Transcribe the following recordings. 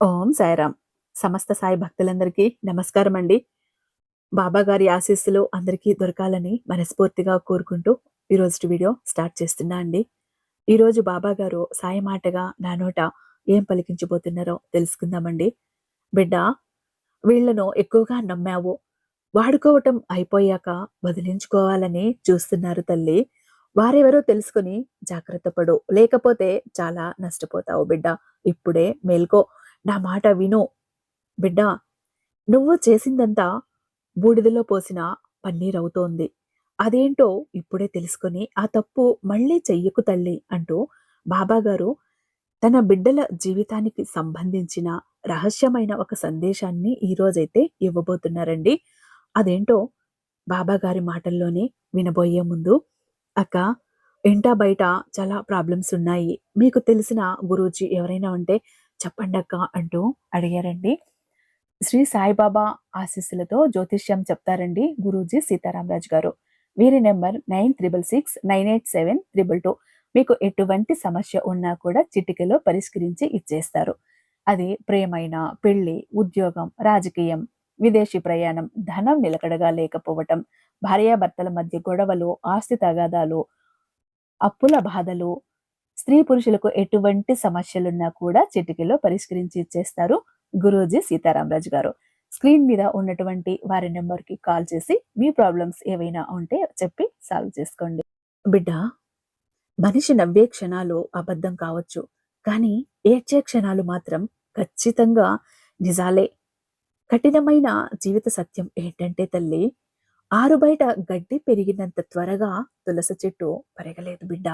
ఓం సాయిరామ్. సమస్త సాయి భక్తులందరికీ నమస్కారం అండి బాబా గారి ఆశీస్సులు అందరికీ దొరకాలని మనస్ఫూర్తిగా కోరుకుంటూ ఈరోజు వీడియో స్టార్ట్ చేస్తున్నా అండి. ఈరోజు బాబాగారు సాయి మాటగా నా నోట ఏం పలికించబోతున్నారో తెలుసుకుందామండి. బిడ్డ వీళ్ళను ఎక్కువగా నమ్మావు. వాడుకోవటం అయిపోయాక వదిలించుకోవాలని చూస్తున్నారు తల్లి. వారెవరో తెలుసుకుని జాగ్రత్త పడు. లేకపోతే చాలా నష్టపోతావు బిడ్డ. ఇప్పుడే మేల్కో నా మాట విను. బిడ్డ నువ్వు చేసిందంతా బూడిదలో పోసిన పన్నీర్ అవుతోంది. అదేంటో ఇప్పుడే తెలుసుకొని ఆ తప్పు మళ్ళీ చెయ్యకు తల్లి అంటూ బాబాగారు తన బిడ్డల జీవితానికి సంబంధించిన రహస్యమైన ఒక సందేశాన్ని ఈరోజైతే ఇవ్వబోతున్నారండి. అదేంటో బాబాగారి మాటల్లోనే వినబోయే ముందు అక్క ఇంటా బయట చాలా ప్రాబ్లమ్స్ ఉన్నాయి. మీకు తెలిసిన గురూజీ ఎవరైనా ఉంటే చెప్పండక్క అంటూ అడిగారండి. శ్రీ సాయిబాబా ఆశీస్సులతో జ్యోతిష్యం చెప్తారండి గురూజీ సీతారామరాజు గారు. వీరి number nine triple six nine eight seven triple two. మీకు ఎటువంటి సమస్య ఉన్నా కూడా చిటికలో పరిష్కరించి ఇచ్చేస్తారు. అది ప్రేమైన పెళ్ళి ఉద్యోగం రాజకీయం విదేశీ ప్రయాణం ధనం నిలకడగా లేకపోవటం భార్యాభర్తల మధ్య గొడవలు ఆస్తి తగాదాలు అప్పుల బాధలు స్త్రీ పురుషులకు ఎటువంటి సమస్యలున్నా కూడా చిటికలో పరిష్కరించి ఇచ్చేస్తారు గురూజీ సీతారామరాజు గారు. స్క్రీన్ మీద ఉన్నటువంటి వారి నెంబర్కి కాల్ చేసి మీ ప్రాబ్లమ్స్ ఏవైనా ఉంటే చెప్పి సాల్వ్ చేసుకోండి. బిడ్డ మనిషి నవ్వే క్షణాలు అబద్ధం కావచ్చు కానీ ఏడ్చే క్షణాలు మాత్రం ఖచ్చితంగా నిజాలే. కఠినమైన జీవిత సత్యం ఏంటంటే తల్లి ఆరు బయట గడ్డి పెరిగినంత త్వరగా తులస చెట్టు పెరగలేదు బిడ్డ.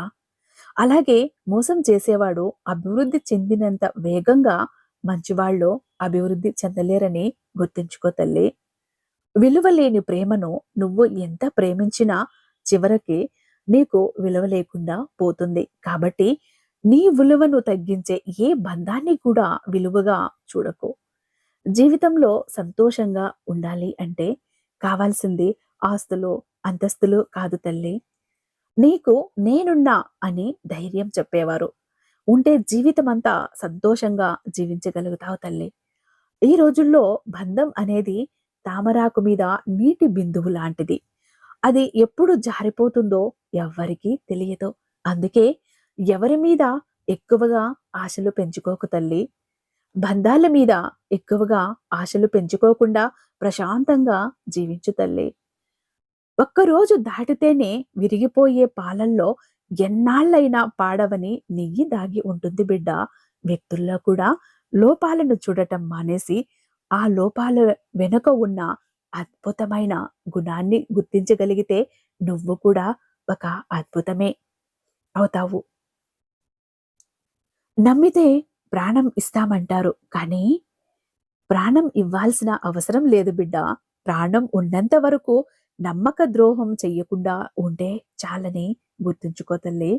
అలాగే మోసం చేసేవాడు అభివృద్ధి చెందినంత వేగంగా మంచివాళ్ళు అభివృద్ధి చెందలేరని గుర్తుంచుకో తల్లి. విలువ లేని ప్రేమను నువ్వు ఎంత ప్రేమించినా చివరికి నీకు విలువ లేకుండా పోతుంది. కాబట్టి నీ విలువను తగ్గించే ఏ బంధాన్ని కూడా విలువగా చూడకు. జీవితంలో సంతోషంగా ఉండాలి అంటే కావాల్సింది ఆస్తులు అంతస్తులు కాదు తల్లి. నీకు నేనున్నా అని ధైర్యం చెప్పేవారు. ఉంటే జీవితం అంతా సంతోషంగా జీవించగలుగుతావు తల్లి. ఈ రోజుల్లో బంధం అనేది తామరాకు మీద నీటి బిందువు లాంటిది. అది ఎప్పుడు జారిపోతుందో ఎవ్వరికీ తెలియదు. అందుకే ఎవరి మీద ఎక్కువగా ఆశలు పెంచుకోకు తల్లి. బంధాల మీద ఎక్కువగా ఆశలు పెంచుకోకుండా ప్రశాంతంగా జీవించు తల్లి. ఒక్కరోజు దాటితేనే విరిగిపోయే పాలల్లో ఎన్నాళ్ళైనా పాడవని నెయ్యి దాగి ఉంటుంది బిడ్డ. వ్యక్తుల్లో కూడా లోపాలను చూడటం మానేసి ఆ లోపాల వెనుక ఉన్న అద్భుతమైన గుణాన్ని గుర్తించగలిగితే నువ్వు కూడా ఒక అద్భుతమే అవుతావు. నమ్మితే ప్రాణం ఇస్తామంటారు కానీ ప్రాణం ఇవ్వాల్సిన అవసరం లేదు బిడ్డ. ప్రాణం ఉన్నంత వరకు నమ్మక ద్రోహం చెయ్యకుండా ఉంటే చాలని గుర్తుంచుకో తల్లి.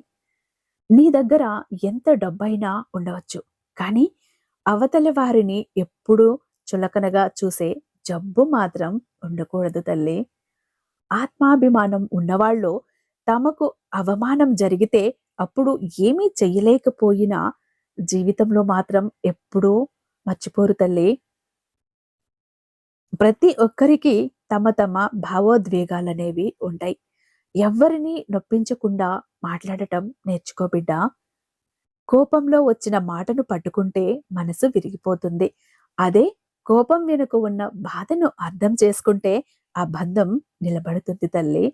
నీ దగ్గర ఎంత డబ్బైనా ఉండవచ్చు. కానీ అవతలి వారిని ఎప్పుడూ చులకనగా చూసే జబ్బు మాత్రం ఉండకూడదు తల్లి. ఆత్మాభిమానం ఉన్నవాళ్ళు తమకు అవమానం జరిగితే అప్పుడు ఏమీ చెయ్యలేకపోయినా జీవితంలో మాత్రం ఎప్పుడూ మర్చిపోరు తల్లి. ప్రతి ఒక్కరికి తమ తమ భావోద్వేగాలనేవి ఉంటాయి. ఎవ్వరిని నొప్పించకుండా మాట్లాడటం నేర్చుకోబిడ్డ కోపంలో వచ్చిన మాటను పట్టుకుంటే మనసు విరిగిపోతుంది. అదే కోపం వెనుక ఉన్న బాధను అర్థం చేసుకుంటే ఆ బంధం నిలబడుతుంది తల్లి.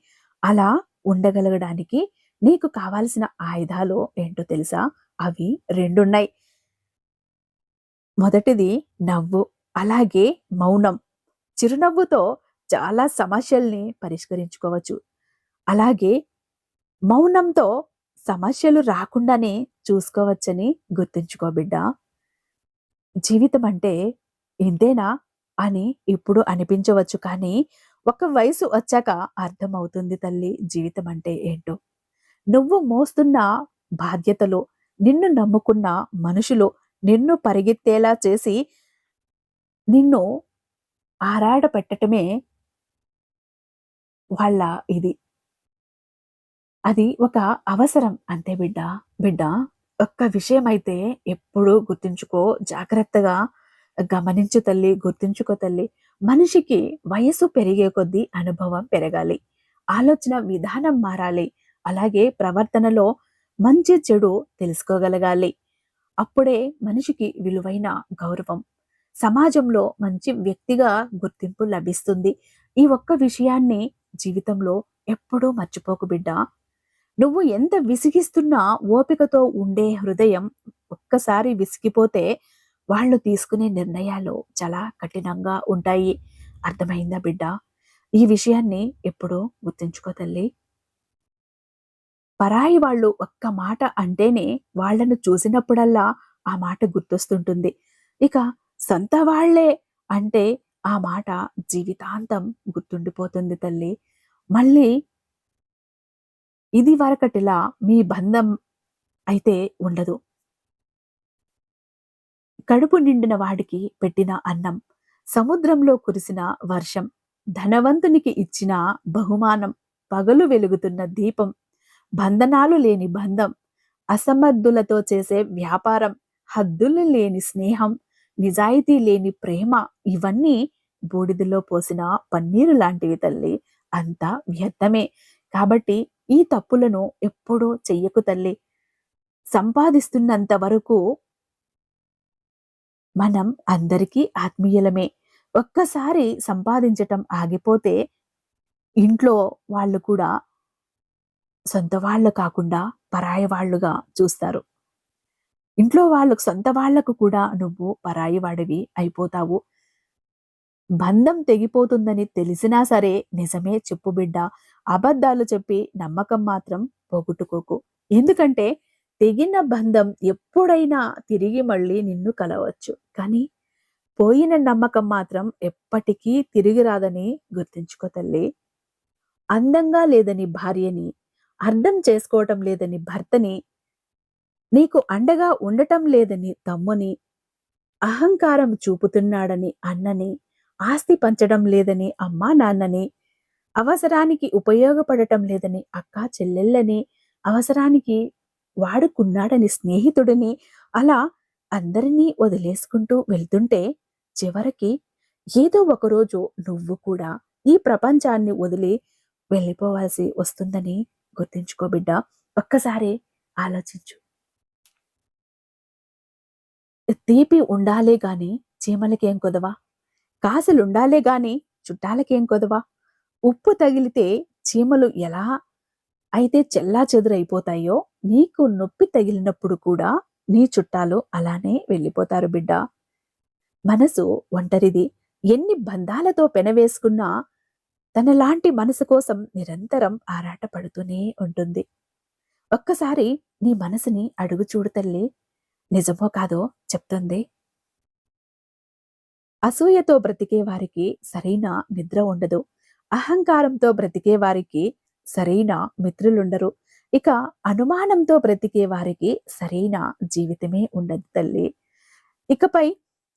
అలా ఉండగలగడానికి నీకు కావాల్సిన ఆయుధాలు ఏంటో తెలుసా? అవి రెండున్నాయి. మొదటిది నవ్వు అలాగే మౌనం. చిరునవ్వుతో చాలా సమస్యల్ని పరిష్కరించుకోవచ్చు. అలాగే మౌనంతో సమస్యలు రాకుండానే చూసుకోవచ్చని గుర్తుంచుకో బిడ్డ. జీవితం అంటే ఇంతేనా అని ఇప్పుడు అనిపించవచ్చు కానీ ఒక వయసు వచ్చాక అర్థమవుతుంది తల్లి జీవితం అంటే ఏంటో. నువ్వు మోస్తున్న బాధ్యతలు నిన్ను నమ్ముకున్న మనుషులు నిన్ను పరిగెత్తేలా చేసి నిన్ను ఆరాడ పెట్టటమే వాళ్ళ ఇది. అది ఒక అవసరం అంతే బిడ్డ. బిడ్డ ఒక్క విషయం అయితే ఎప్పుడూ గుర్తుంచుకో జాగ్రత్తగా గమనించు తల్లి గుర్తుంచుకో తల్లి. మనిషికి వయసు పెరిగే కొద్దీ అనుభవం పెరగాలి. ఆలోచన విధానం మారాలి. అలాగే ప్రవర్తనలో మంచి చెడు తెలుసుకోగలగాలి. అప్పుడే మనిషికి విలువైన గౌరవం. సమాజంలో మంచి వ్యక్తిగా గుర్తింపు లభిస్తుంది. ఈ ఒక్క విషయాన్ని జీవితంలో ఎప్పుడూ మర్చిపోకు బిడ్డ. నువ్వు ఎంత విసిగిస్తున్నా ఓపికతో ఉండే హృదయం ఒక్కసారి విసిగిపోతే వాళ్ళు తీసుకునే నిర్ణయాలు చాలా కఠినంగా ఉంటాయి. అర్థమైందా బిడ్డ? ఈ విషయాన్ని ఎప్పుడూ గుర్తుంచుకో తల్లి. పరాయి వాళ్ళు ఒక్క మాట అంటేనే వాళ్ళను చూసినప్పుడల్లా ఆ మాట గుర్తొస్తుంటుంది. ఇక సొంత వాళ్ళే అంటే ఆ మాట జీవితాంతం గుర్తుండిపోతుంది తల్లి. మళ్ళీ ఇది వరకటిలా మీ బంధం అయితే ఉండదు. కడుపు నిండిన వాడికి పెట్టిన అన్నం సముద్రంలో కురిసిన వర్షం ధనవంతునికి ఇచ్చిన బహుమానం పగలు వెలుగుతున్న దీపం బంధనాలు లేని బంధం అసమర్థులతో చేసే వ్యాపారం హద్దులు లేని స్నేహం నిజాయితీ లేని ప్రేమ ఇవన్నీ బూడిదలో పోసిన పన్నీరు లాంటివి తల్లి. అంతా వ్యర్థమే. కాబట్టి ఈ తప్పులను ఎప్పుడూ చెయ్యకు తల్లి. సంపాదిస్తున్నంత వరకు మనం అందరికీ ఆత్మీయులమే. ఒక్కసారి సంపాదించటం ఆగిపోతే ఇంట్లో వాళ్ళు కూడా సొంత వాళ్ళు కాకుండా పరాయి వాళ్ళుగా చూస్తారు. ఇంట్లో వాళ్ళకు సొంత వాళ్ళకు కూడా నువ్వు పరాయి వాడివి అయిపోతావు. బంధం తెగిపోతుందని తెలిసినా సరే నిజమే చెప్పు బిడ్డ. అబద్ధాలు చెప్పి నమ్మకం మాత్రం పోగొట్టుకోకు. ఎందుకంటే తెగిన బంధం ఎప్పుడైనా తిరిగి మళ్ళీ నిన్ను కలవచ్చు. కానీ పోయిన నమ్మకం మాత్రం ఎప్పటికీ తిరిగి రాదని గుర్తుంచుకో తల్లి. అందంగా లేదని భార్యని అర్థం చేసుకోవటం లేదని భర్తని నీకు అండగా ఉండటం లేదని తమ్ముని అహంకారం చూపుతున్నాడని అన్నని ఆస్తి పంచడం లేదని అమ్మా నాన్నని అవసరానికి ఉపయోగపడటం లేదని అక్క చెల్లెళ్ళని అవసరానికి వాడుకున్నాడని స్నేహితుడిని అలా అందరినీ వదిలేసుకుంటూ వెళ్తుంటే చివరికి ఏదో ఒకరోజు నువ్వు కూడా ఈ ప్రపంచాన్ని వదిలి వెళ్ళిపోవాల్సి వస్తుందని గుర్తుంచుకో బిడ్డ. ఒక్కసారి ఆలోచించు. తీపి ఉండాలే గాని చీమలకేం కొదవా? కాసులుండాలే గాని చుట్టాలకేం కొదవా? ఉప్పు తగిలితే చీమలు ఎలా అయితే చెల్లా చెదురైపోతాయో నీకు నొప్పి తగిలినప్పుడు కూడా నీ చుట్టాలు అలానే వెళ్ళిపోతారు బిడ్డ. మనసు ఒంటరిది. ఎన్ని బంధాలతో పెనవేసుకున్నా తనలాంటి మనసు కోసం నిరంతరం ఆరాటపడుతూనే ఉంటుంది. ఒక్కసారి నీ మనసుని అడుగు చూడు తల్లి నిజమో కాదో చెప్తుంది. అసూయతో బ్రతికే వారికి సరైన నిద్ర ఉండదు. అహంకారంతో బ్రతికే వారికి సరైన మిత్రులుండరు. ఇక అనుమానంతో బ్రతికే వారికి సరైన జీవితమే ఉండదు తల్లి. ఇకపై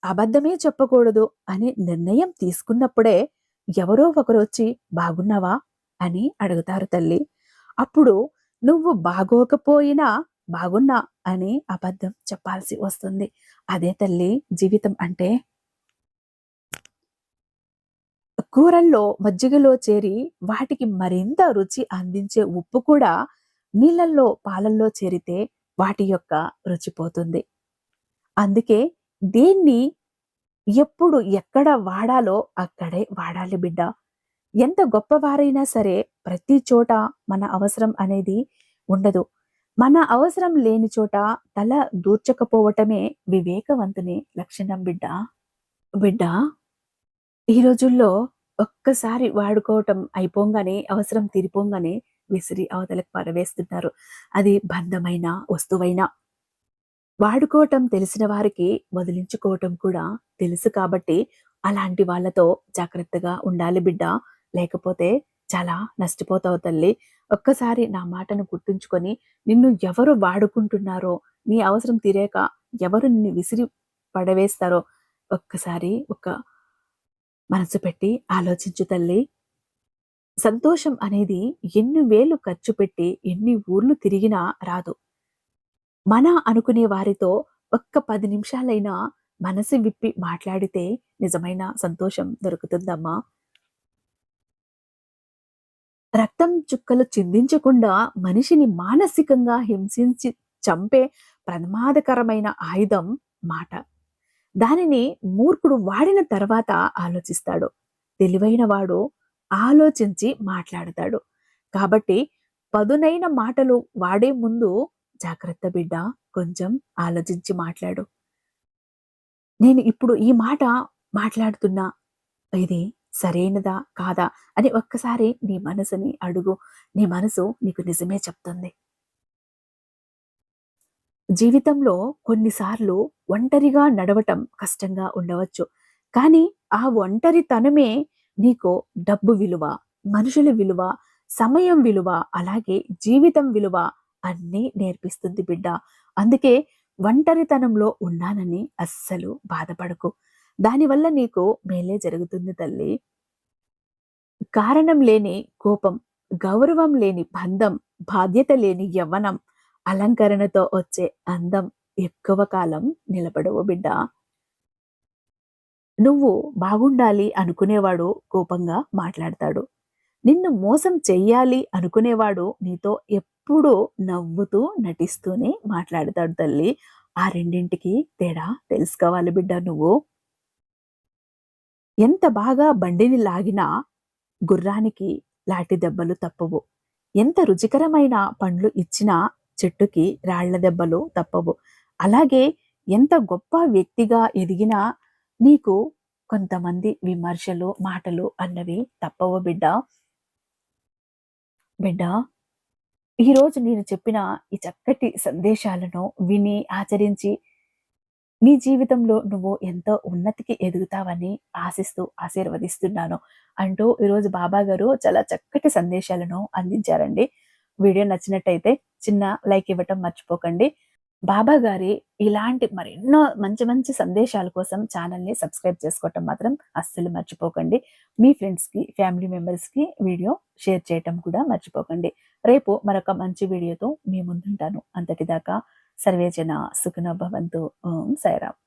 అబద్ధమే చెప్పకూడదు అని నిర్ణయం తీసుకున్నప్పుడే ఎవరో ఒకరు వచ్చి బాగున్నావా అని అడుగుతారు తల్లి. అప్పుడు నువ్వు బాగోకపోయినా బాగున్నా అని అబద్ధం చెప్పాల్సి వస్తుంది. అదే తల్లి జీవితం అంటే కూరల్లో మజ్జిగలో చేరి వాటికి మరింత రుచి అందించే ఉప్పు కూడా నీళ్ళల్లో పాలల్లో చేరితే వాటి యొక్క రుచి పోతుంది. అందుకే దేన్ని ఎప్పుడు ఎక్కడ వాడాలో అక్కడే వాడాలి బిడ్డ. ఎంత గొప్పవారైనా సరే ప్రతి చోట మన అవసరం అనేది ఉండదు. మన అవసరం లేని చోట తల దూర్చకపోవటమే వివేకవంతుని లక్షణం బిడ్డ. బిడ్డ ఈ రోజుల్లో ఒక్కసారి వాడుకోవటం అయిపోగానే అవసరం తీరిపోగానే విసిరి అవతలకు పరవేస్తున్నారు. అది బంధమైన వస్తువైనా. వాడుకోవటం తెలిసిన వారికి వదిలించుకోవటం కూడా తెలుసు కాబట్టి అలాంటి వాళ్ళతో జాగ్రత్తగా ఉండాలి బిడ్డ. లేకపోతే చాలా నష్టపోతావు తల్లి. ఒక్కసారి నా మాటను గుర్తుంచుకొని నిన్ను ఎవరు వాడుకుంటున్నారో నీ అవసరం తీరాక ఎవరు నిన్ను విసిరి పడవేస్తారో ఒక్కసారి ఒక మనసు పెట్టి ఆలోచించు తల్లి. సంతోషం అనేది ఎన్ని వేలు ఖర్చు పెట్టి ఎన్ని ఊర్లు తిరిగినా రాదు. మన అనుకునే వారితో ఒక్క పది నిమిషాలైనా మనసు విప్పి మాట్లాడితే నిజమైన సంతోషం దొరుకుతుందమ్మా. రక్తం చుక్కలు చిందించకుండా మనిషిని మానసికంగా హింసించి చంపే ప్రమాదకరమైన ఆయుధం మాట. దానిని మూర్ఖుడు వాడిన తర్వాత ఆలోచిస్తాడు. తెలివైన వాడు ఆలోచించి మాట్లాడతాడు. కాబట్టి పదునైన మాటలు వాడే ముందు జాగ్రత్త బిడ్డ కొంచెం ఆలోచించి మాట్లాడు. నేను ఇప్పుడు ఈ మాట మాట్లాడుతున్నా. ఇది సరైనదా? కాదా? అని ఒక్కసారి నీ మనసుని అడుగు. నీ మనసు నీకు నిజమే చెప్తుంది. జీవితంలో కొన్నిసార్లు ఒంటరిగా నడవటం కష్టంగా ఉండవచ్చు. కానీ ఆ ఒంటరితనమే నీకు డబ్బు విలువ మనుషుల విలువ సమయం విలువ అలాగే జీవితం విలువ అన్నీ నేర్పిస్తుంది బిడ్డ. అందుకే ఒంటరితనంలో ఉన్నానని అస్సలు బాధపడకు. దానివల్ల నీకు మేలే జరుగుతుంది తల్లి. కారణం లేని కోపం గౌరవం లేని బంధం బాధ్యత లేని యవ్వనం అలంకరణతో వచ్చే అందం ఎక్కువ కాలం నిలబడవు బిడ్డ. నువ్వు బాగుండాలి అనుకునేవాడు కోపంగా మాట్లాడతాడు. నిన్ను మోసం చెయ్యాలి అనుకునేవాడు నీతో ఎప్పుడూ నవ్వుతూ నటిస్తూనే మాట్లాడతాడు తల్లి. ఆ రెండింటికి తేడా తెలుసుకోవాలి బిడ్డ నువ్వు. ఎంత బాగా బండిని లాగినా గుర్రానికి లాటి దెబ్బలు తప్పవు. ఎంత రుచికరమైన పండ్లు ఇచ్చినా చెట్టుకి రాళ్ళ దెబ్బలు తప్పవు. అలాగే ఎంత గొప్ప వ్యక్తిగా ఎదిగినా నీకు కొంతమంది విమర్శలు మాటలు అన్నవి తప్పవు బిడ్డ. బిడ్డ ఈరోజు నేను చెప్పిన ఈ చక్కటి సందేశాలను విని ఆచరించి నీ జీవితంలో నువ్వు ఎంతో ఉన్నతికి ఎదుగుతావని ఆశిస్తూ ఆశీర్వదిస్తున్నాను. అంటూ ఈరోజు బాబా గారు చాలా చక్కటి సందేశాలను అందించారండి. వీడియో నచ్చినట్టయితే చిన్న లైక్ ఇవ్వటం మర్చిపోకండి. బాబా గారి ఇలాంటి మరెన్నో మంచి మంచి సందేశాల కోసం ఛానల్ని సబ్స్క్రైబ్ చేసుకోవటం మాత్రం అస్సలు మర్చిపోకండి. మీ ఫ్రెండ్స్కి ఫ్యామిలీ మెంబర్స్కి వీడియో షేర్ చేయటం కూడా మర్చిపోకండి. రేపు మరొక మంచి వీడియోతో మీ ముందుంటాను. అంతటిదాకా సర్వేజన సుఖనో భవంతు. ఓం సాయిరామ్.